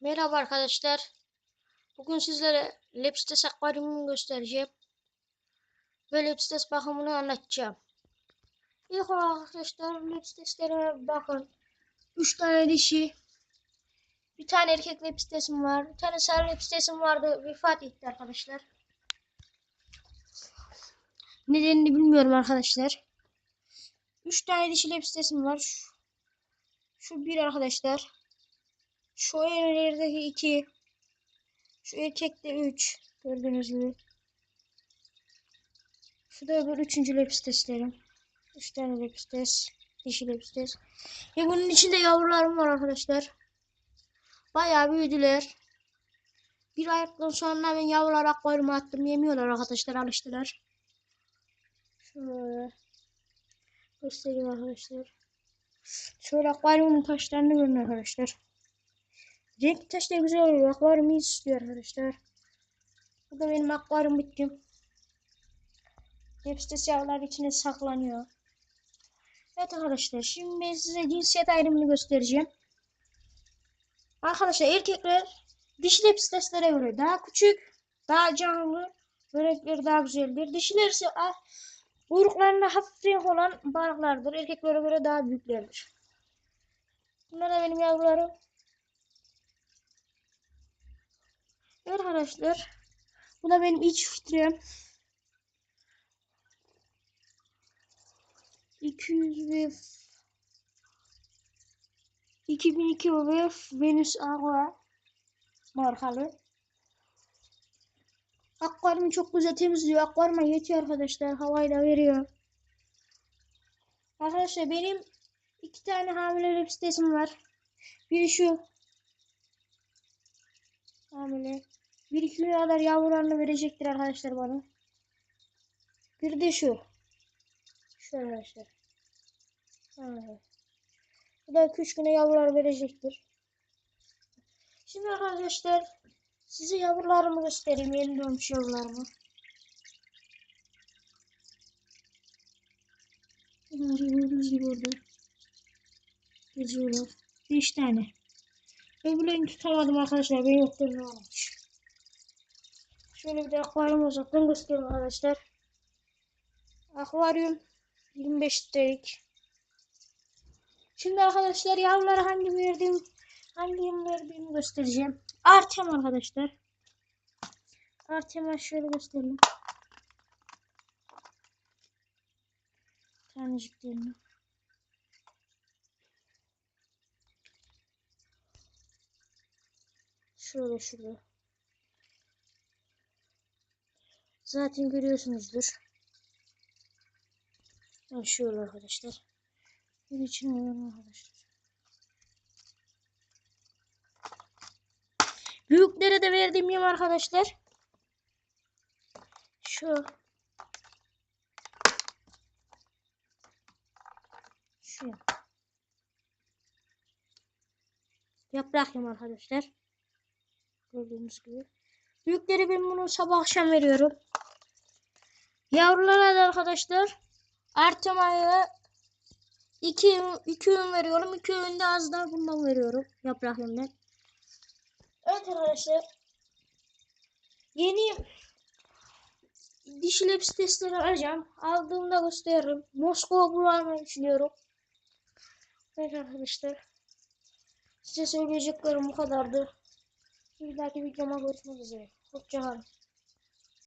Merhaba arkadaşlar. Bugün sizlere Lepstes akvaryumunu göstereceğim. Ve Lepstes bakımını anlatacağım. İlk olarak arkadaşlar Lepsteslere bakın. 3 tane dişi. Bir tane erkek Lepstesim var. Bir tane sarı Lepstesim vardı. Vefat etti arkadaşlar. Nedenini bilmiyorum arkadaşlar. 3 tane dişi Lepstesim var. Şu, şu bir arkadaşlar. Şu evlerdeki iki. Şu erkekte üç. Gördüğünüz gibi. Şu da öbür üçüncü lepisteslerim. Üç tane lepistes. Dişi lepistes. Ve bunun içinde yavrularım var arkadaşlar. Bayağı büyüdüler. Bir ayaktan sonra ben yavrular akvaryuma attım. Yemiyorlar arkadaşlar. Alıştılar. Şöyle. Göstereyim arkadaşlar. Şöyle akvaryumun taşlarını görün arkadaşlar. Renkli taş güzel oluyor. Akvaryum iyi istiyor arkadaşlar. Bu da benim akvaryum bittim. Hepsi yavrular içine saklanıyor. Evet arkadaşlar şimdi ben size cinsiyet ayrımını göstereceğim. Arkadaşlar erkekler dişi lepsteslere göre daha küçük, daha canlı, börekleri daha güzeldir. Dişiler ise ah, kuyruklarında hafif renk olan balıklardır. Erkeklere göre daha büyüklerdir. Bunlar da benim yavrularım. Arkadaşlar. Bu da benim iç filtrem. 200 ve 2002 ve Venus Aqua markalı. Akvaryumu çok güzel temizliyor. Akvaryuma yetiyor arkadaşlar. Havayı da veriyor. Arkadaşlar benim iki tane hamile lipstesim var. Biri şu hamile. Bir iki gün kadar yavrularını verecektir arkadaşlar bana. Bir de şu. Şu arkadaşlar. Evet. Bu da 2 güne yavrular verecektir. Şimdi arkadaşlar size yavrularımı göstereyim. Yeni doğmuş yavrularımı. Bunları gördüğünüz gibi orada. Geziyorlar. 5 tane. Öbürlerini tutamadım arkadaşlar. Ben yoktum ne olmuş. Şöyle bir de akvaryum uzaktan göstereyim arkadaşlar. Akvaryum 25 litrelik. Şimdi arkadaşlar yavruları hangi verdiğim hangi yem verdiğimi göstereceğim. Artem arkadaşlar. Artem'i şöyle göstereyim. Taneciklerini. Şöyle şurada. Zaten görüyorsunuzdur. Şöyle arkadaşlar. Bir için olan arkadaşlar. Büyüklere de verdiğim yem arkadaşlar. Şu. Şu. Yaprak yem arkadaşlar. Gördüğünüz gibi. Büyükleri ben bunu sabah akşam veriyorum. Yavrulara da arkadaşlar Artema'ya 2 2 ün veriyorum. 2 ünde az daha bundan veriyorum. Yaprak yemden. Evet arkadaşlar. Yeni dişi leps testleri alacağım. Aldığımda gösteririm. Moskova bulmayı düşünüyorum. Evet arkadaşlar. Size söyleyeceklerim bu kadardı. Bir dahaki videoma görüşmek üzere. Hoşçakalın.